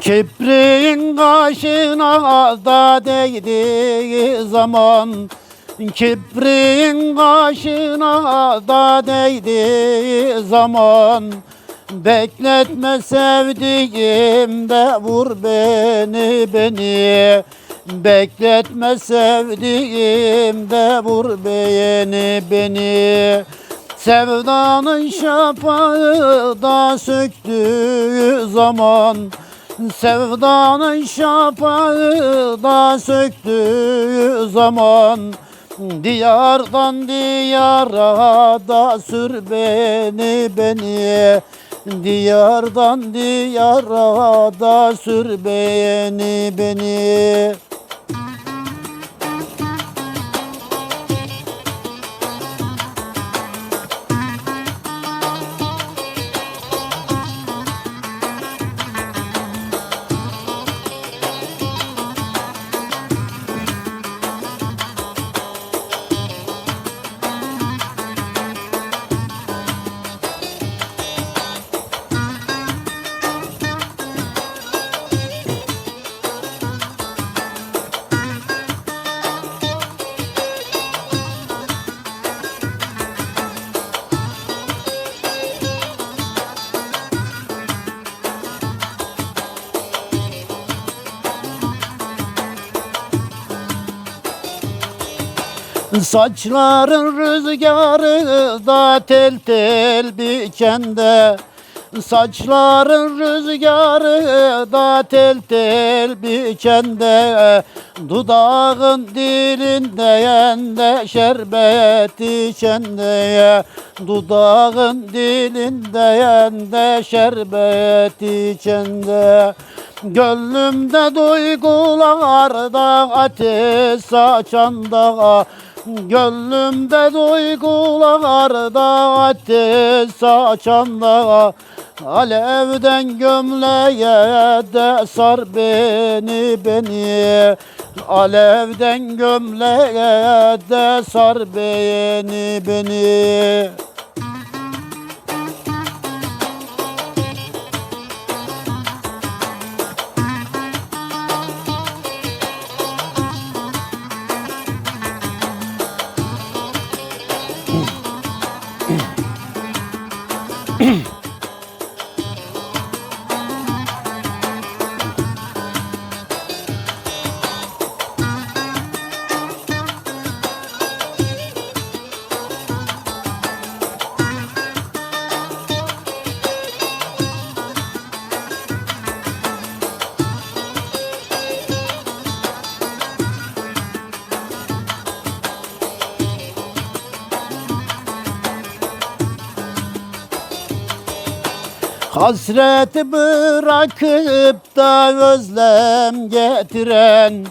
Kibriğin kaşına da değdiği zaman. Kibriğin kaşına da değdiği zaman. Bekletme sevdiğim de vur beni beni. Bekletme sevdiğim de vur beni beni. Sevdanın şapağı da söktüğü zaman Sevdanın şapağı da söktüğü zaman. Diyardan diyara da sür beni beni. Diyardan diyara da sür beni beni Saçların rüzgarı da tel tel bikende Saçların rüzgarı da tel tel bikende Dudağın dilinde de şerbet içende. Dudağın dilinde de şerbet içende. Gönlümde duygularda ateş saçanda Gönlümde duygularda ateş saçanda Alevden gömleğe de sar beni beni. Alevden gömleğe de sar beni beni Hasreti bırakıp da özlem getiren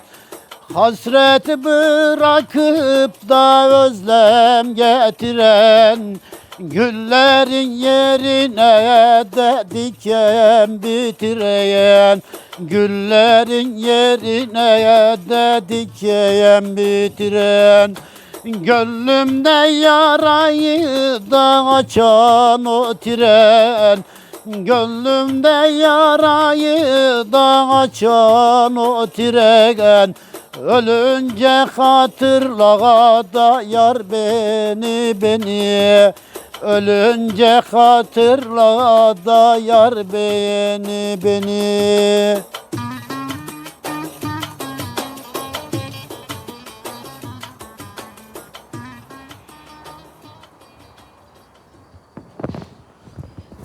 Hasreti bırakıp da özlem getiren Güllerin yerine de diken bitireyen Güllerin yerine de diken bitiren Gönlümde yarayı da açan o tren Gönlümde yarayı da açan o tren Ölünce hatırla da yar beni beni. Ölünce hatırla da yar beni beni